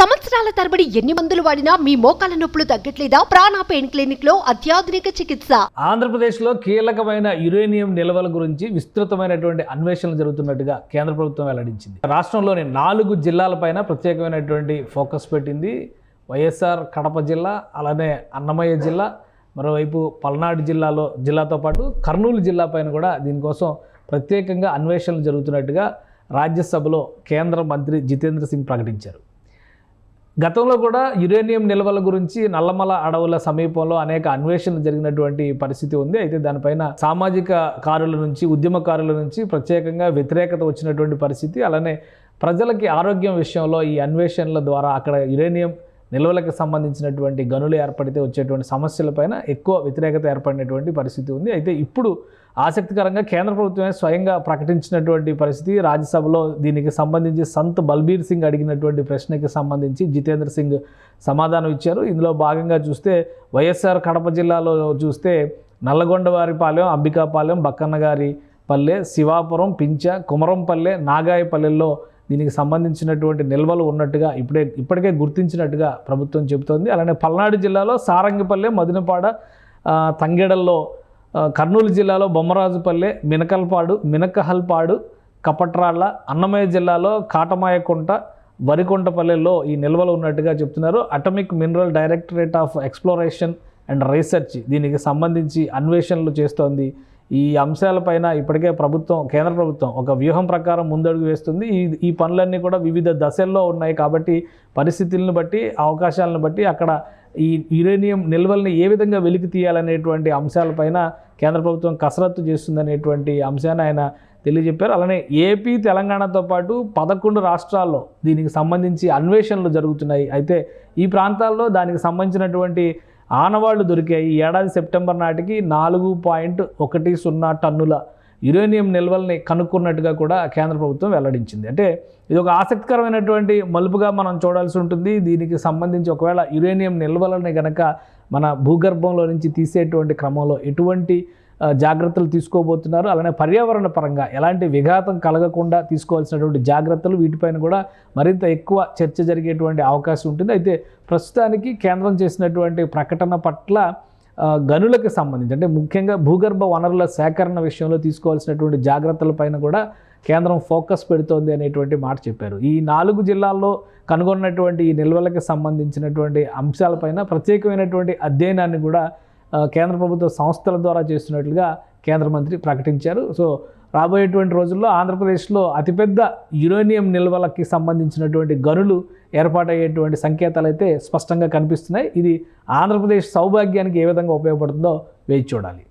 సంవత్సరాల తరబడి ఎన్ని మందులు వాడినా మీ మోకాల నొప్పులు తగ్గట్లేదా? ప్రాణ పెయిన్ క్లినిక్లో అత్యాధునిక చికిత్స. ఆంధ్రప్రదేశ్లో కీలకమైన యురేనియం నిల్వల గురించి విస్తృతమైనటువంటి అన్వేషణలు జరుగుతున్నట్టుగా కేంద్ర ప్రభుత్వం వెల్లడించింది. రాష్ట్రంలోని నాలుగు జిల్లాలపైన ప్రత్యేకమైనటువంటి ఫోకస్ పెట్టింది. వైఎస్ఆర్ కడప జిల్లా అలానే అన్నమయ్య జిల్లా మరోవైపు పల్నాడు జిల్లాలో జిల్లాతో పాటు కర్నూలు జిల్లా పైన కూడా దీనికోసం ప్రత్యేకంగా అన్వేషణలు జరుగుతున్నట్టుగా రాజ్యసభలో కేంద్ర మంత్రి జితేంద్ర సింగ్ ప్రకటించారు. గతంలో కూడా యురేనియం నిల్వల గురించి నల్లమల అడవుల సమీపంలో అనేక అన్వేషణలు జరిగినటువంటి పరిస్థితి ఉంది. అయితే దానిపైన సామాజిక కారుల నుంచి ఉద్యమకారుల నుంచి ప్రత్యేకంగా వ్యతిరేకత వచ్చినటువంటి పరిస్థితి. అలానే ప్రజలకి ఆరోగ్యం విషయంలో ఈ అన్వేషణల ద్వారా అక్కడ యురేనియం నిల్వలకు సంబంధించినటువంటి గనులు ఏర్పడితే వచ్చేటువంటి సమస్యలపైన ఎక్కువ వ్యతిరేకత ఏర్పడినటువంటి పరిస్థితి ఉంది. అయితే ఇప్పుడు ఆసక్తికరంగా కేంద్ర ప్రభుత్వమే స్వయంగా ప్రకటించినటువంటి పరిస్థితి. రాజ్యసభలో దీనికి సంబంధించి సంత్ బల్బీర్ సింగ్ అడిగినటువంటి ప్రశ్నకి సంబంధించి జితేంద్ర సింగ్ సమాధానం ఇచ్చారు. ఇందులో భాగంగా చూస్తే వైఎస్ఆర్ కడప జిల్లాలో చూస్తే నల్లగొండవారిపాలెం అంబికాపాలెం బక్కన్నగారి పల్లె శివాపురం పించ కుమరంపల్లె నాగాయపల్లెల్లో దీనికి సంబంధించినటువంటి నిల్వలు ఉన్నట్టుగా ఇప్పుడే ఇప్పటికే గుర్తించినట్టుగా ప్రభుత్వం చెబుతోంది. అలానే పల్నాడు జిల్లాలో సారంగిపల్లె మదినపాడ తంగెడల్లో కర్నూలు జిల్లాలో బొమ్మరాజుపల్లె మినకల్పాడు మినకహల్పాడు కపట్రాళ్ళ అన్నమయ్య జిల్లాలో కాటమాయకుంట వరికొంటపల్లెలో ఈ నిల్వలు ఉన్నట్టుగా చెప్తున్నారు. Atomic mineral directorate of exploration and research దీనికి సంబంధించి అన్వేషణలు చేస్తోంది ఈ అంశాలపైన ఇప్పటికే ప్రభుత్వం కేంద్ర ప్రభుత్వం ఒక వ్యూహం ప్రకారం ముందడుగు వేస్తుంది. ఈ ఈ పనులన్నీ కూడా వివిధ దశల్లో ఉన్నాయి కాబట్టి పరిస్థితులను బట్టి అవకాశాలను బట్టి అక్కడ ఈ యురేనియం నిల్వల్ని ఏ విధంగా వెలికి తీయాలనేటువంటి అంశాలపైన కేంద్ర ప్రభుత్వం కసరత్తు చేస్తుందనేటువంటి అంశాన్ని ఆయన తెలియజెప్పారు. అలానే ఏపీ తెలంగాణతో పాటు పదకొండు రాష్ట్రాల్లో దీనికి సంబంధించి అన్వేషణలు జరుగుతున్నాయి. అయితే ఈ ప్రాంతాల్లో దానికి సంబంధించినటువంటి ఆనవాళ్ళు దొరికాయి. ఈ ఏడాది సెప్టెంబర్ నాటికి నాలుగు పాయింట్ ఒకటి సున్నా టన్నుల యురేనియం నిల్వల్ని కనుక్కున్నట్టుగా కూడా కేంద్ర ప్రభుత్వం వెల్లడించింది. అంటే ఇది ఒక ఆసక్తికరమైనటువంటి మలుపుగా మనం చూడాల్సి ఉంటుంది. దీనికి సంబంధించి ఒకవేళ యురేనియం నిల్వలని కనుక మన భూగర్భంలో నుంచి తీసేటువంటి క్రమంలో ఎటువంటి జాగ్రత్తలు తీసుకోబోతున్నారు. అలానే పర్యావరణ పరంగా ఎలాంటి విఘాతం కలగకుండా తీసుకోవాల్సినటువంటి జాగ్రత్తలు వీటిపైన కూడా మరింత ఎక్కువ చర్చ జరిగేటువంటి అవకాశం ఉంటుంది. అయితే ప్రస్తుతానికి కేంద్రం చేసినటువంటి ప్రకటన పట్ల గనులకు సంబంధించి అంటే ముఖ్యంగా భూగర్భ వనరుల సేకరణ విషయంలో తీసుకోవాల్సినటువంటి జాగ్రత్తలపైన కూడా కేంద్రం ఫోకస్ పెడుతోంది అనేటువంటి మాట చెప్పారు. ఈ నాలుగు జిల్లాల్లో కనుగొన్నటువంటి ఈ నిల్వలకు సంబంధించినటువంటి అంశాలపైన ప్రత్యేకమైనటువంటి అధ్యయనాన్ని కూడా కేంద్ర ప్రభుత్వ సంస్థల ద్వారా చేస్తున్నట్లుగా కేంద్ర మంత్రి ప్రకటించారు. సో రాబోయేటువంటి రోజుల్లో ఆంధ్రప్రదేశ్లో అతిపెద్ద యురేనియం నిల్వలకి సంబంధించినటువంటి గనులు ఏర్పాటయ్యేటువంటి సంకేతాలు అయితే స్పష్టంగా కనిపిస్తున్నాయి. ఇది ఆంధ్రప్రదేశ్ సౌభాగ్యానికి ఏ విధంగా ఉపయోగపడుతుందో వేచి చూడాలి.